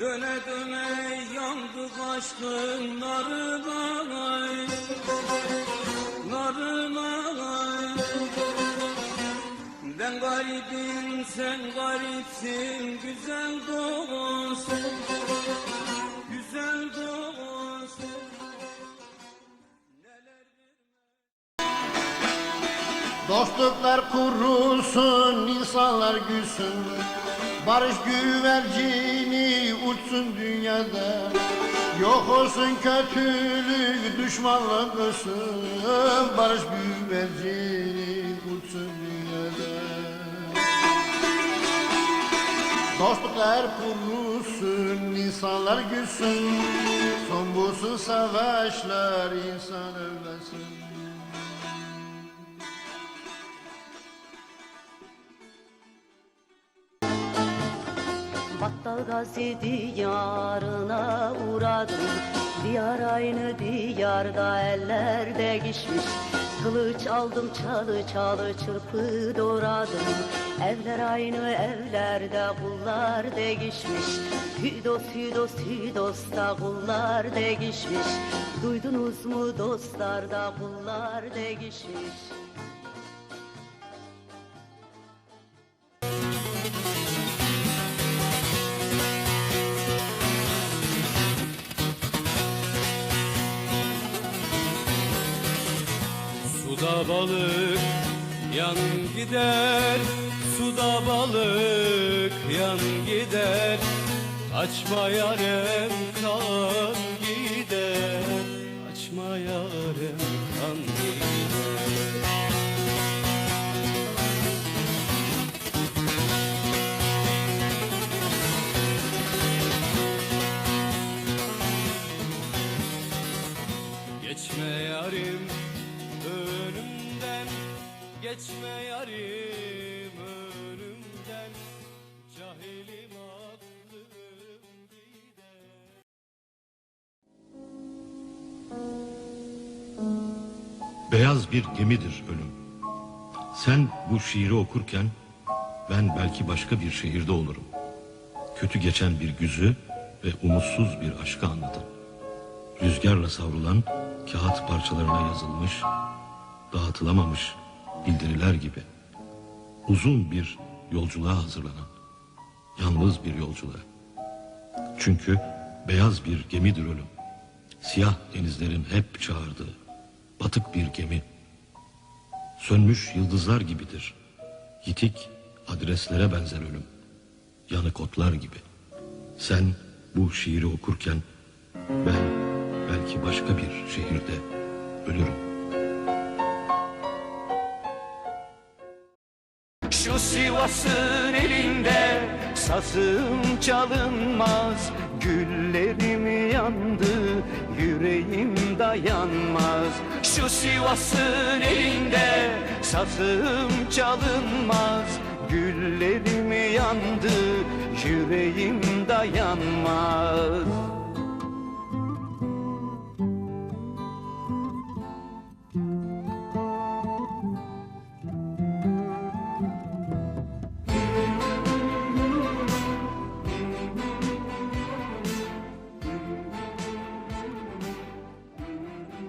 Döne döne yandı aşkın narına Narına Ben garibim sen garipsin güzel dost Güzel dost Dostluklar kurulsun, insanlar gülsün. Barış güvercini uçsun dünyada. Yok olsun kötülük, düşmanlık olsun Barış güvercini uçsun dünyada Dostluklar kurulsun, insanlar gülsün Son bulsun savaşlar, insan ölmesin. Battal Gazi diyarına uğradım Diyar aynı diyarda eller değişmiş Kılıç aldım çalı çalı çırpı doğradım Evler aynı evlerde kullar değişmiş. Hüdos hüdos hüdosta kullar değişmiş. Duydunuz mu dostlarda kullar değişmiş? Suda balık yan gider Suda balık yan gider. Açma yarem kan Geçme yarim önümden Cahilim aklım gider Beyaz bir gemidir ölüm. Sen bu şiiri okurken ben belki başka bir şehirde olurum. Kötü geçen bir güzü ve umutsuz bir aşkı anlatın. Rüzgarla savrulan kağıt parçalarına yazılmış, dağıtılamamış bildiriler gibi. Uzun bir yolculuğa hazırlanan, yalnız bir yolculuğa. Çünkü beyaz bir gemidir ölüm. Siyah denizlerin hep çağırdığı, batık bir gemi. Sönmüş yıldızlar gibidir. Yitik adreslere benzer ölüm. Yanık otlar gibi. Sen bu şiiri okurken ben belki başka bir şehirde ölürüm. Şu Sivas'ın elinde sazım çalınmaz Güllerim yandı yüreğim dayanmaz. Şu Sivas'ın elinde sazım çalınmaz Güllerim yandı yüreğim dayanmaz